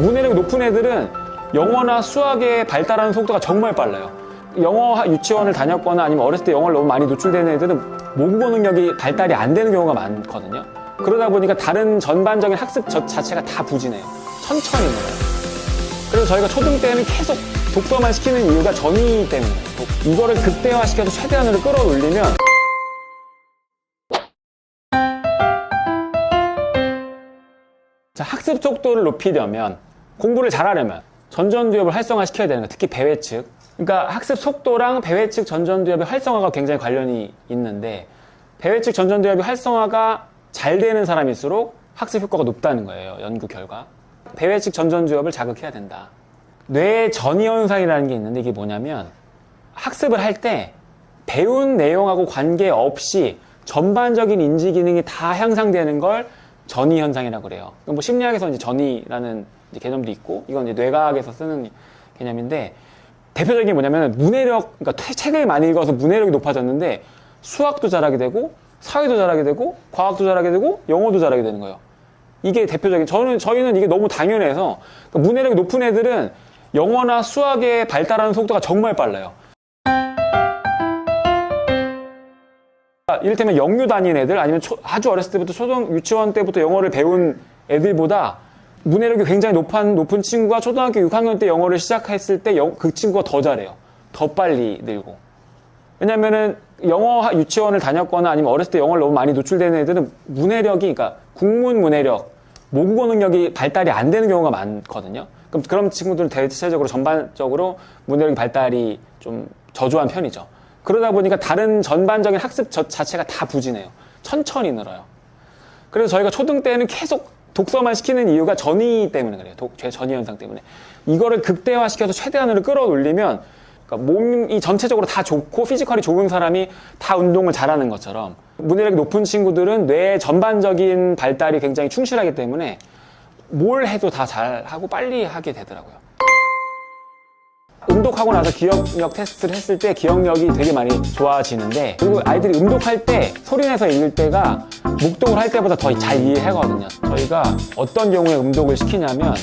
문해력이 높은 애들은 영어나 수학에 발달하는 속도가 정말 빨라요. 영어 하- 유치원을 다녔거나 아니면 어렸을 때 영어를 너무 많이 노출되는 애들은 모국어 능력이 발달이 안 되는 경우가 많거든요. 그러다 보니까 다른 전반적인 학습 저- 자체가 다 부진해요. 천천히 늘어요. 그래서 저희가 초등 때는 계속 독서만 시키는 이유가 전이 때문이에요. 독- 이거를 극대화시켜서 최대한으로 끌어올리면 자, 학습 속도를 높이려면 공부를 잘하려면 전전두엽을 활성화시켜야 되는 거예요. 특히 배회 측. 그러니까 학습 속도랑 배회 측 전전두엽의 활성화가 굉장히 관련이 있는데 배회 측 전전두엽의 활성화가 잘 되는 사람일수록 학습 효과가 높다는 거예요. 연구 결과. 배회 측 전전두엽을 자극해야 된다. 뇌 전이 현상이라는 게 있는데 이게 뭐냐면 학습을 할 때 배운 내용하고 관계없이 전반적인 인지 기능이 다 향상되는 걸 전이 현상이라고 그래요. 뭐 심리학에서 이제 전이라는 이제 개념도 있고 이건 이제 뇌과학에서 쓰는 개념인데 대표적인 게 뭐냐면 문해력 그러니까 태- 책을 많이 읽어서 문해력이 높아졌는데 수학도 잘하게 되고 사회도 잘하게 되고 과학도 잘하게 되고 영어도 잘하게 되는 거예요. 이게 대표적인 저는 저희는 이게 너무 당연해서 그러니까 문해력이 높은 애들은 영어나 수학에 발달하는 속도가 정말 빨라요. 이를테면 영유 다닌 애들 아니면 초- 아주 어렸을 때부터 초등 유치원 때부터 영어를 배운 애들보다 문해력이 굉장히 높은 높은 친구가 초등학교 6학년 때 영어를 시작했을 때 그 친구가 더 잘해요. 더 빨리 늘고. 왜냐면은 영어 하- 유치원을 다녔거나 아니면 어렸을 때 영어를 너무 많이 노출되는 애들은 문해력이 그러니까 국문 문해력, 모국어 능력이 발달이 안 되는 경우가 많거든요. 그럼 그런 친구들은 대체적으로 전반적으로 문해력이 발달이 좀 저조한 편이죠. 그러다 보니까 다른 전반적인 학습 저- 자체가 다 부진해요. 천천히 늘어요. 그래서 저희가 초등 때는 계속 독서만 시키는 이유가 전이 때문에 그래요. 독, 죄 전이 현상 때문에. 이거를 극대화시켜서 최대한으로 끌어올리면 그러니까 몸이 전체적으로 다 좋고 피지컬이 좋은 사람이 다 운동을 잘하는 것처럼 문해력이 높은 친구들은 뇌 전반적인 발달이 굉장히 충실하기 때문에 뭘 해도 다 잘하고 빨리 하게 되더라고요. 음독하고 나서 기억력 테스트를 했을 때 기억력이 되게 많이 좋아지는데 그리고 아이들이 음독할 때 소리내서 읽을 때가 묵독을 할 때보다 더 잘 이해하거든요. 저희가 어떤 경우에 음독을 시키냐면